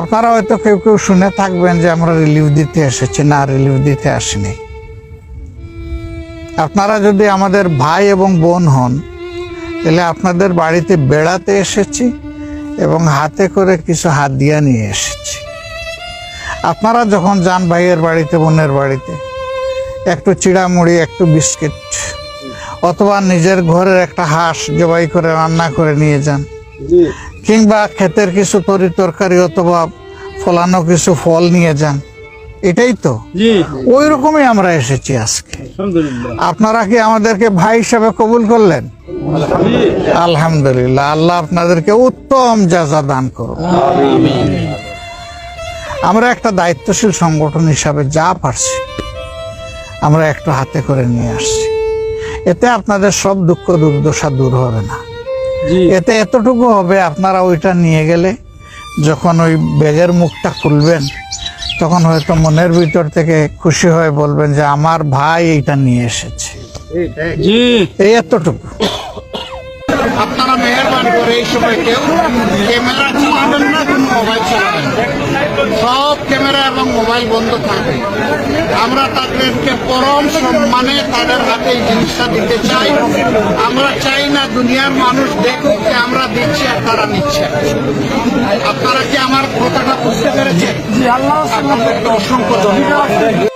আপনারা হয়তো কেউ কেউ শুনে থাকবেন যে আমরা রিলিফ দিতে এসেছি। না রিলিফ দিতে আসিনি। আপনারা যদি আমাদের ভাই এবং বোন হন, তাহলে আপনাদের বাড়িতে বেড়াতে এসেছি এবং হাতে করে কিছু হাত হাদিয়া নিয়ে এসেছি। আপনারা যখন যান ভাইয়ের বাড়িতে, বোনের বাড়িতে, একটু চিড়ামুড়ি, একটু বিস্কিট, অথবা নিজের ঘরের একটা হাঁস জবাই করে রান্না করে নিয়ে যান কিংবা ক্ষেতের কিছু তরি তরকারি অথবা ফলানো কিছু ফল নিয়ে যান। এটাই তো। ওই রকমই আমরা এসেছি আজকে। আপনারা কি আমাদেরকে ভাই হিসাবে কবুল করলেন? আলহামদুলিল্লাহ। আল্লাহ আপনাদেরকে উত্তম যাজা দান করুন আমরা একটা দায়িত্বশীল সংগঠন হিসাবে যা পারছি আমরা একটু হাতে করে নিয়ে আসছি। এতে আপনাদের সব দুঃখ দুর্দশা দূর হবে না। এতে এতটুকু হবে আপনারা ওইটা নিয়ে গেলে যখন ওই ব্যাগের মুখটা খুলবেন তখন হয়তো মনের ভিতর থেকে খুশি হয়ে বলবেন যে আমার ভাই এইটা নিয়ে এসেছে। এই এতটুকু। আপনারা মেহরবান করে এই সময় কেউ ক্যামেরা চালাবেন না কোনো মোবাইল চালাবেন না। সব ক্যামেরা এবং মোবাইল বন্ধ থাকবে। আমরা তাদেরকে পরম সম্মানে তাদের হাতে এই জিনিসটা দিতে চাই। আমরা চাই না দুনিয়ার মানুষ দেখুক যে আমরা দিচ্ছি আর তারা নিচ্ছে। আপনারা কি আমার কথাটা বুঝতে পেরেছেন? অসংখ্য ধন্যবাদ।